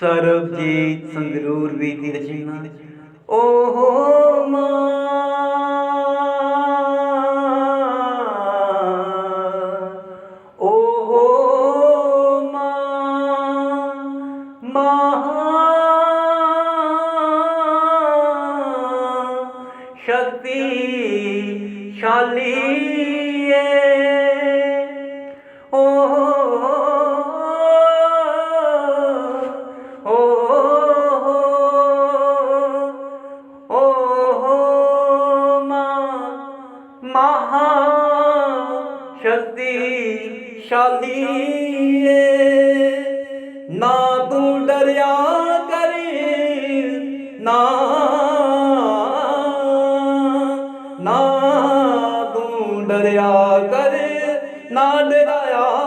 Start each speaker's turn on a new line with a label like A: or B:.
A: ਸਰਬਜੀਤ ਸੰਗਰੂਰ ਵੀ ਦੀ ਰਚਨਾ। ਓਹੋ ਮਾਂ ਓਹੋ ਮਾਂ ਮਹਾ ਸ਼ਕਤੀ ਸ਼ਾਲੀ ਮਹਾ ਸ਼ਕਤੀ ਸ਼ਾਲੀ ਏ। ਨਾ ਤੂੰ ਡਰਿਆ ਕਰੇ, ਨਾ ਨਾ ਤੂੰ ਡਰਿਆ ਕਰੇ। ਨਾ ਡਰਾਇਆ